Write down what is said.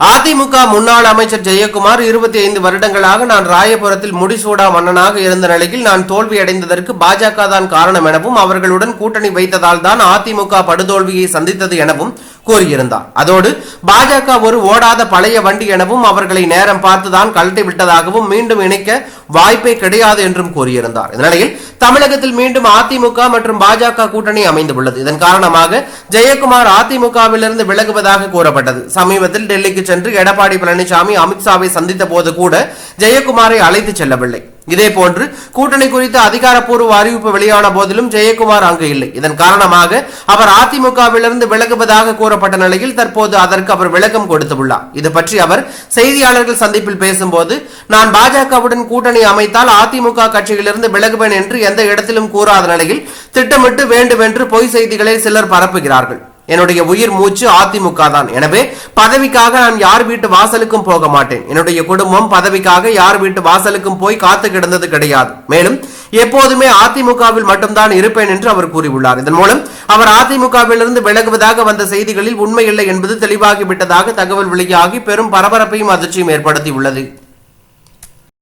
அதிமுக முன்னாள் அமைச்சர் ஜெயக்குமார் இருபத்தி ஐந்து வருடங்களாக நான் ராயபுரத்தில் முடிசூடா மன்னனாக இருந்த நிலையில் நான் தோல்வியடைந்ததற்கு பாஜக தான் காரணம் எனவும் அவர்களுடன் கூட்டணி வைத்ததால் தான் அதிமுக படுதோல்வியை சந்தித்தது எனவும் கூறியிருந்தார். அதோடு பாஜக ஒரு ஓடாத பழைய வண்டி எனவும் அவர்களை நேரம் பார்த்துதான் கழட்டி விட்டதாகவும் மீண்டும் இணைக்க வாய்ப்பே கிடையாது என்றும் கூறியிருந்தார். இந்த நிலையில் தமிழகத்தில் மீண்டும் அதிமுக மற்றும் பாஜக கூட்டணி அமைந்துள்ளது இதன் காரணமாக ஜெயக்குமார் அதிமுகவிலிருந்து விலகுவதாக கூறப்பட்டது. சமீபத்தில் டெல்லிக்கு சென்று எடப்பாடி பழனிசாமி அமித்ஷாவை சந்தித்த போது கூட ஜெயக்குமாரை அழைத்து செல்லவில்லை. இதேபோன்று கூட்டணி குறித்து அதிகாரப்பூர்வ அறிவிப்பு வெளியான போதிலும் ஜெயக்குமார் அங்கு இல்லை. இதன் காரணமாக அவர் அதிமுகவிலிருந்து விலகுவதாக கூறப்பட்ட நிலையில் தற்போது அதற்கு அவர் விளக்கம் கொடுத்துள்ளார். இது பற்றி அவர் செய்தியாளர்கள் சந்திப்பில் பேசும்போது நான் பாஜகவுடன் கூட்டணி அமைத்தால் அதிமுக கட்சியிலிருந்து விலகுவேன் என்று எந்த இடத்திலும் கூறாத நிலையில் திட்டமிட்டு வேண்டுமென்று பொய் செய்திகளை சிலர் பரப்புகிறார்கள். என்னுடைய உயிர் மூச்சு அதிமுக தான். எனவே பதவிக்காக நான் யார் வீட்டு வாசலுக்கும் போக மாட்டேன். என்னுடைய குடும்பம் பதவிக்காக யார் வீட்டு வாசலுக்கும் போய் காத்து கிடந்தது கிடையாது. மேலும் எப்போதுமே அதிமுகவில் மட்டும்தான் இருப்பேன் என்று அவர் கூறியுள்ளார். இதன் மூலம் அவர் அதிமுகவிலிருந்து விலகுவதாக வந்த செய்திகளில் உண்மை இல்லை என்பது தெளிவாகிவிட்டதாக தகவல் வெளியாகி பெரும் பரபரப்பையும் அதிர்ச்சியும் ஏற்படுத்தியுள்ளது.